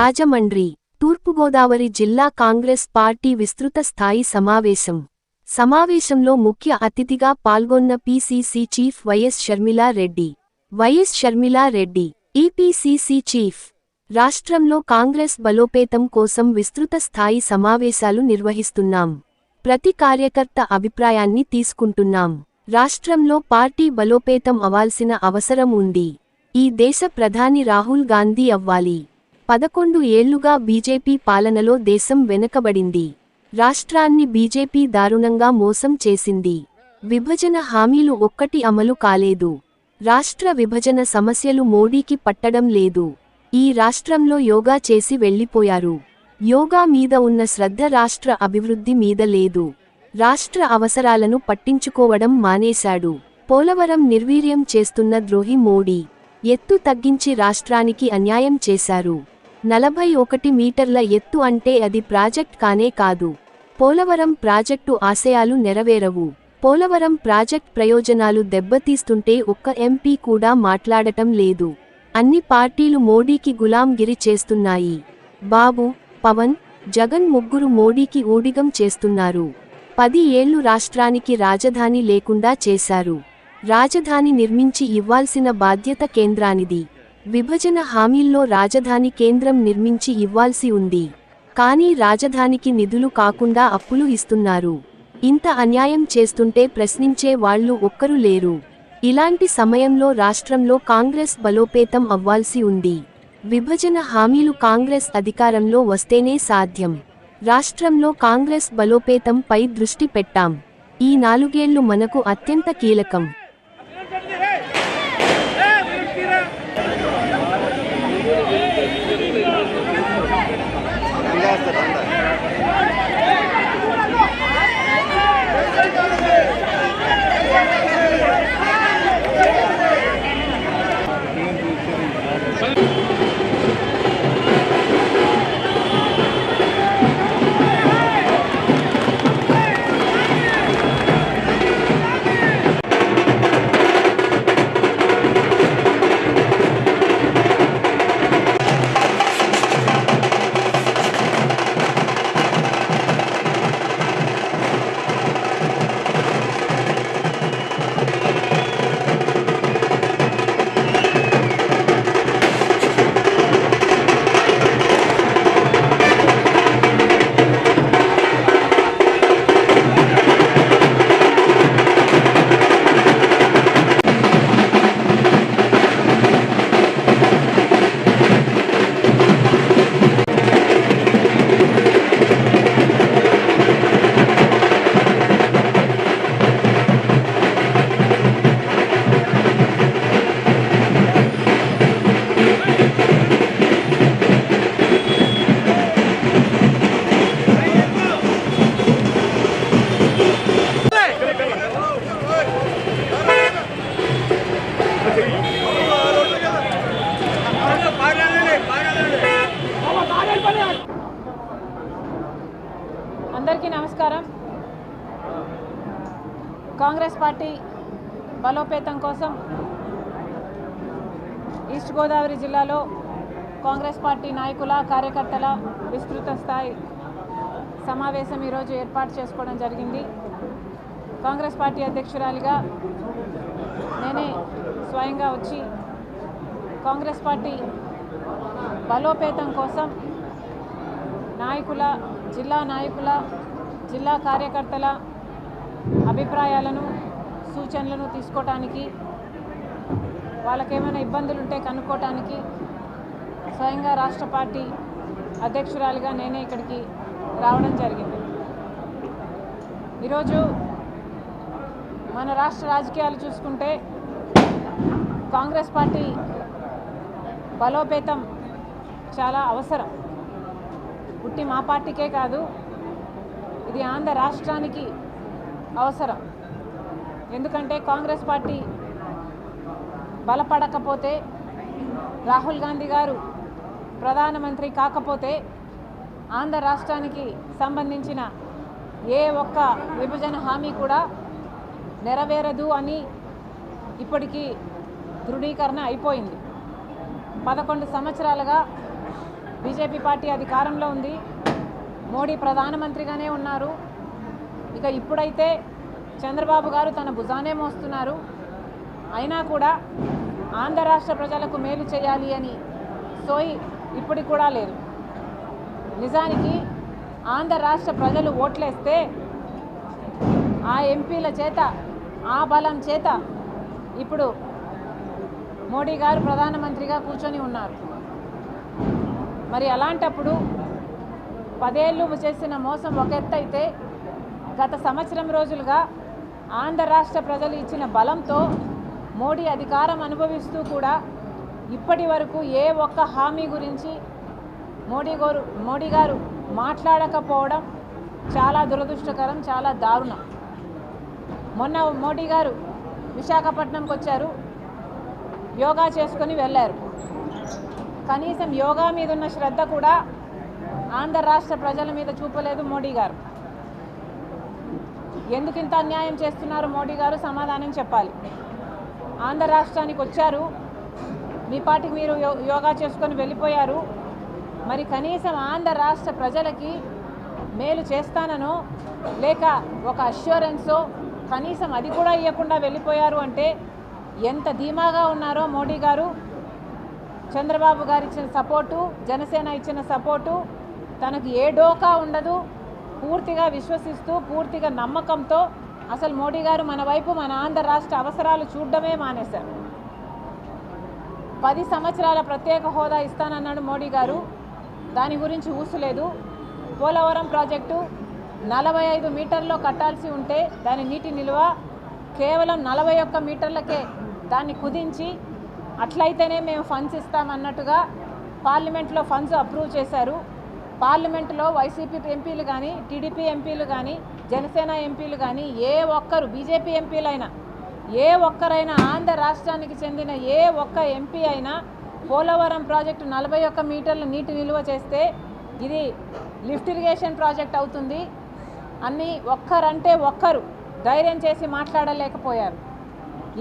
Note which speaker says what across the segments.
Speaker 1: రాజమండ్రి తూర్పుగోదావరి జిల్లా కాంగ్రెస్ పార్టీ విస్తృత స్థాయి సమావేశం. సమావేశంలో ముఖ్య అతిథిగా పాల్గొన్న PCC chief YS Sharmila Reddy YS Sharmila Reddy APCC chief రాష్ట్రంలో కాంగ్రెస్ బలోపేతం కోసం విస్తృత స్థాయి సమావేశాలు నిర్వహిస్తున్నాం. ప్రతి కార్యకర్త అభిప్రాయాన్ని తీసుకుంటున్నాం. రాష్ట్రంలో పార్టీ బలోపేతం అవాల్సిన అవసరం ఉంది. ఈ దేశ ప్రధాని రాహుల్ గాంధీ అవ్వాలి. పదకొండు ఏళ్ళుగా బీజేపీ పాలనలో దేశం వెనకబడింది. రాష్ట్రాన్ని బీజేపీ దారుణంగా మోసం చేసింది. విభజన హామీలు ఒక్కటి అమలు కాలేదు. రాష్ట్ర విభజన సమస్యలు మోడీకి పట్టడం లేదు. ఈ రాష్ట్రంలో యోగా చేసి వెళ్ళిపోయారు యోగా మీద ఉన్న శ్రద్ధ రాష్ట్ర అభివృద్ధి మీద లేదు. రాష్ట్ర అవసరాలను పట్టించుకోవడం మానేశాడు. పోలవరం నిర్వీర్యం చేస్తున్న ద్రోహి మోడీ. ఎత్తు తగ్గించి రాష్ట్రానికి అన్యాయం చేశారు. నలభై ఒకటి మీటర్ల ఎత్తు అంటే అది ప్రాజెక్ట్ కానే కాదు. పోలవరం ప్రాజెక్టు ఆశయాలు నెరవేరవు. పోలవరం ప్రాజెక్ట్ ప్రయోజనాలు దెబ్బతీస్తుంటే ఒక్క ఎంపీ కూడా మాట్లాడటం లేదు. అన్ని పార్టీలు మోడీకి గులాంగిరి చేస్తున్నాయి. బాబు పవన్ జగన్ ముగ్గురు మోడీకి ఊడిగం చేస్తున్నారు. పది ఏళ్ళు రాష్ట్రానికి రాజధాని లేకుండా చేశారు. రాజధాని నిర్మించి ఇవ్వాల్సిన బాధ్యత కేంద్రానిది. విభజన హామీల్లో రాజధాని కేంద్రం నిర్మించి ఇవ్వాల్సి ఉంది. కానీ రాజధానికి నిధులు కాకుండా అప్పులు ఇస్తున్నారు. ఇంత అన్యాయం చేస్తుంటే ప్రశ్నించే వాళ్ళు ఒక్కరు లేరు. ఇలాంటి సమయంలో రాష్ట్రంలో కాంగ్రెస్ బలోపేతం అవ్వాల్సి ఉంది. విభజన హామీలు కాంగ్రెస్ అధికారంలో వస్తేనే సాధ్యం. రాష్ట్రంలో కాంగ్రెస్ బలోపేతంపై దృష్టి పెట్టాం. ఈ నాలుగేళ్ళు మనకు అత్యంత కీలకం.
Speaker 2: కాంగ్రెస్ పార్టీ బలోపేతం కోసం ఈస్ట్ గోదావరి జిల్లాలో కాంగ్రెస్ పార్టీ నాయకుల కార్యకర్తల విస్తృత స్థాయి సమావేశం ఈరోజు ఏర్పాటు చేసుకోవడం జరిగింది. కాంగ్రెస్ పార్టీ అధ్యక్షురాలిగా నేనే స్వయంగా వచ్చి కాంగ్రెస్ పార్టీ బలోపేతం కోసం నాయకుల జిల్లా నాయకుల జిల్లా కార్యకర్తల అభిప్రాయాలను సూచనలను తీసుకోవటానికి వాళ్ళకేమైనా ఇబ్బందులు ఉంటే కనుక్కోవటానికి స్వయంగా రాష్ట్ర పార్టీ అధ్యక్షురాలిగా నేనే ఇక్కడికి రావడం జరిగింది. ఈరోజు మన రాష్ట్ర రాజకీయాలు చూసుకుంటే కాంగ్రెస్ పార్టీ బలోపేతం చాలా అవసరం. పుట్టి మా పార్టీకే కాదు ఇది ఆంధ్ర రాష్ట్రానికి అవసరం. ఎందుకంటే కాంగ్రెస్ పార్టీ బలపడకపోతే రాహుల్ గాంధీ గారు ప్రధానమంత్రి కాకపోతే ఆంధ్ర రాష్ట్రానికి సంబంధించిన ఏ ఒక్క విభజన హామీ కూడా నెరవేరదు అని ఇప్పటికీ దృఢీకరణ అయిపోయింది. పదకొండు సంవత్సరాలుగా బీజేపీ పార్టీ అధికారంలో ఉంది. మోడీ ప్రధానమంత్రిగానే ఉన్నారు. ఇక ఇప్పుడైతే చంద్రబాబు గారు తన భుజానే మోస్తున్నారు. అయినా కూడా ఆంధ్ర రాష్ట్ర ప్రజలకు మేలు చేయాలి అని సోయి ఇప్పటికి కూడా లేదు. నిజానికి ఆంధ్ర రాష్ట్ర ప్రజలు ఓట్లేస్తే ఆ ఎంపీల చేత ఆ బలం చేత ఇప్పుడు మోడీ గారు ప్రధానమంత్రిగా కూర్చొని ఉన్నారు. మరి అలాంటప్పుడు పదేళ్ళు చేసిన మోసం ఒక ఎత్తు అయితే గత సంవత్సరం రోజులుగా ఆంధ్ర రాష్ట్ర ప్రజలు ఇచ్చిన బలంతో మోడీ అధికారం అనుభవిస్తూ కూడా ఇప్పటి వరకు ఏ ఒక్క హామీ గురించి మోడీ గారు మోడీ గారు మాట్లాడకపోవడం చాలా దురదృష్టకరం చాలా దారుణం. మొన్న మోడీ గారు విశాఖపట్నంకి వచ్చారు యోగా చేసుకొని వెళ్ళారు. కనీసం యోగా మీద ఉన్న శ్రద్ధ కూడా ఆంధ్ర రాష్ట్ర ప్రజల మీద చూపలేదు మోడీ గారు. ఎందుకు ఇంత అన్యాయం చేస్తున్నారు మోడీ గారు? సమాధానం చెప్పాలి. ఆంధ్ర రాష్ట్రానికి వచ్చారు. మీ పాటికి మీరు యో- యోగా చేసుకొని వెళ్ళిపోయారు. మరి కనీసం ఆంధ్ర రాష్ట్ర ప్రజలకి మేలు చేస్తాననో లేక ఒక అష్యూరెన్సో కనీసం అది కూడా ఇవ్వకుండా వెళ్ళిపోయారు అంటే ఎంత ధీమాగా ఉన్నారో మోడీ గారు. చంద్రబాబు గారు ఇచ్చిన సపోర్టు జనసేన ఇచ్చిన సపోర్టు తనకు ఏ డోకా ఉండదు. పూర్తిగా విశ్వసిస్తూ పూర్తిగా నమ్మకంతో అసలు మోడీ గారు మన వైపు మన ఆంధ్ర రాష్ట్ర అవసరాలు చూడడమే మానేశారు. పది సంవత్సరాల ప్రత్యేక హోదా ఇస్తానన్నాడు మోడీ గారు. దాని గురించి ఊసులేదు. పోలవరం ప్రాజెక్టు నలభై ఐదు మీటర్లో కట్టాల్సి ఉంటే దాని నీటి నిల్వ కేవలం నలభై ఒక్క మీటర్లకే దాన్ని కుదించి అట్లయితేనే మేము ఫండ్స్ ఇస్తామన్నట్టుగా పార్లమెంట్లో ఫండ్స్ అప్రూవ్ చేశారు. పార్లమెంట్లో వైసీపీ ఎంపీలు కానీ టీడీపీ ఎంపీలు కానీ జనసేన ఎంపీలు కానీ ఏ ఒక్కరు బీజేపీ ఎంపీలైనా ఏ ఒక్కరైనా ఆంధ్ర రాష్ట్రానికి చెందిన ఏ ఒక్క ఎంపీ అయినా పోలవరం ప్రాజెక్టు నలభై ఒక్క మీటర్ల నీటి నిల్వ చేస్తే ఇది లిఫ్ట్ ఇరిగేషన్ ప్రాజెక్ట్ అవుతుంది. అన్ని ఒక్కరంటే ఒక్కరు ధైర్యం చేసి మాట్లాడలేకపోయారు.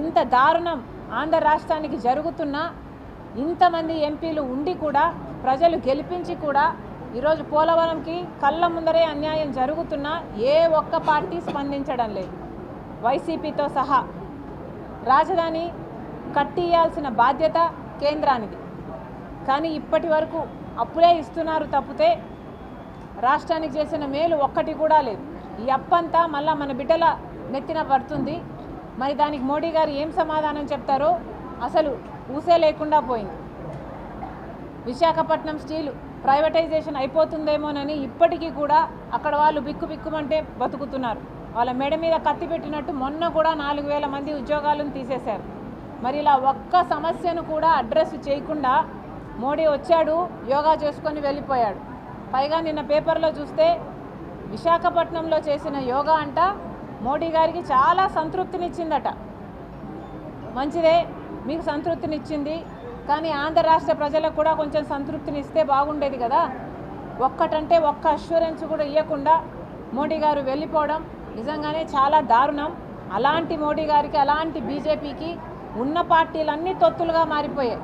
Speaker 2: ఇంత దారుణం ఆంధ్ర రాష్ట్రానికి జరుగుతున్నా ఇంతమంది ఎంపీలు ఉండి కూడా ప్రజలు గెలిపించి కూడా ఈరోజు పోలవరంకి కళ్ళ ముందరే అన్యాయం జరుగుతున్నా ఏ ఒక్క పార్టీ స్పందించడం లేదు. వైసీపీతో సహా రాజధాని కట్టియాల్సిన బాధ్యత కేంద్రానిది. కానీ ఇప్పటి వరకు అప్పులే ఇస్తున్నారు తప్పితే రాష్ట్రానికి చేసిన మేలు ఒక్కటి కూడా లేదు. ఈ అప్పంతా మళ్ళా మన బిడ్డల నెత్తిన పడుతుంది. మరి దానికి మోడీ గారు ఏం సమాధానం చెప్తారో అసలు ఊసే లేకుండా పోయింది. విశాఖపట్నం స్టీలు ప్రైవేటైజేషన్ అయిపోతుందేమోనని ఇప్పటికీ కూడా అక్కడ వాళ్ళు బిక్కు బిక్కుమంటే బతుకుతున్నారు. వాళ్ళ మెడ మీద కత్తి పెట్టినట్టు మొన్న కూడా నాలుగు వేల మంది ఉద్యోగాలను తీసేశారు. మరి ఇలా ఒక్క సమస్యను కూడా అడ్రస్ చేయకుండా మోడీ వచ్చాడు యోగా చేసుకొని వెళ్ళిపోయాడు. పైగా నిన్న పేపర్లో చూస్తే విశాఖపట్నంలో చేసిన యోగా అంట మోడీ గారికి చాలా సంతృప్తినిచ్చిందట. మంచిదే మీకు సంతృప్తినిచ్చింది కానీ ఆంధ్ర రాష్ట్ర ప్రజలకు కూడా కొంచెం సంతృప్తిని ఇస్తే బాగుండేది కదా. ఒక్కటంటే ఒక్క అష్యూరెన్స్ కూడా ఇవ్వకుండా మోడీ గారు వెళ్ళిపోవడం నిజంగానే చాలా దారుణం. అలాంటి మోడీ గారికి అలాంటి బీజేపీకి ఉన్న పార్టీలన్నీ తొత్తులుగా మారిపోయాయి.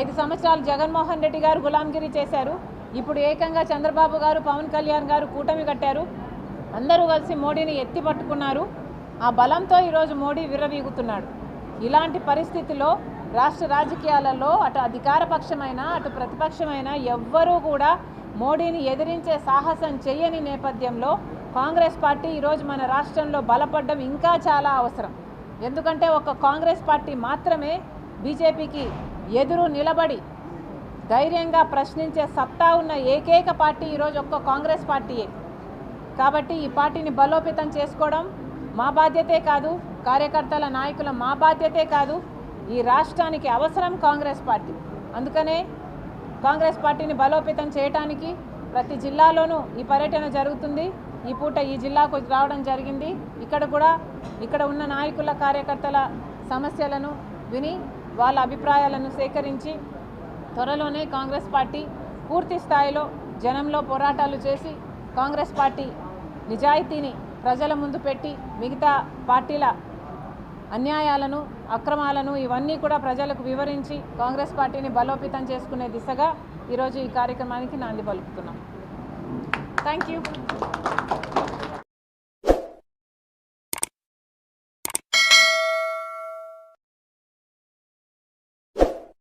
Speaker 2: ఐదు సంవత్సరాలు జగన్మోహన్ రెడ్డి గారు గులాంగిరి చేశారు. ఇప్పుడు ఏకంగా చంద్రబాబు గారు పవన్ కళ్యాణ్ గారు కూటమి కట్టారు. అందరూ కలిసి మోడీని ఎత్తి పట్టుకున్నారు. ఆ బలంతో ఈరోజు మోడీ విర్రవీగుతున్నాడు. ఇలాంటి పరిస్థితిలో రాష్ట్ర రాజకీయాలలో అటు అధికార పక్షమైన అటు ప్రతిపక్షమైన ఎవ్వరూ కూడా మోడీని ఎదిరించే సాహసం చేయని నేపథ్యంలో కాంగ్రెస్ పార్టీ ఈరోజు మన రాష్ట్రంలో బలపడడం ఇంకా చాలా అవసరం. ఎందుకంటే ఒక కాంగ్రెస్ పార్టీ మాత్రమే బీజేపీకి ఎదురు నిలబడి ధైర్యంగా ప్రశ్నించే సత్తా ఉన్న ఏకైక పార్టీ ఈరోజు ఒక్క కాంగ్రెస్ పార్టీయే. కాబట్టి ఈ పార్టీని బలోపేతం చేసుకోవడం మా బాధ్యతే కాదు కార్యకర్తల నాయకుల మా బాధ్యతే కాదు ఈ రాష్ట్రానికి అవసరం కాంగ్రెస్ పార్టీ. అందుకనే కాంగ్రెస్ పార్టీని బలోపేతం చేయడానికి ప్రతి జిల్లాలోనూ ఈ పర్యటన జరుగుతుంది. ఈ పూట ఈ జిల్లాకు రావడం జరిగింది. ఇక్కడ కూడా ఇక్కడ ఉన్న నాయకుల కార్యకర్తల సమస్యలను విని వాళ్ళ అభిప్రాయాలను సేకరించి త్వరలోనే కాంగ్రెస్ పార్టీ పూర్తి స్థాయిలో జనంలో పోరాటాలు చేసి కాంగ్రెస్ పార్టీ నిజాయితీని ప్రజల ముందు పెట్టి మిగతా పార్టీల అన్యాయాలను అక్రమాలను ఇవన్నీ కూడా ప్రజలకు వివరించి కాంగ్రెస్ పార్టీని బలోపేతం చేసుకునే దిశగా ఈరోజు ఈ కార్యక్రమానికి నాంది పలుకుతున్నాం. Thank you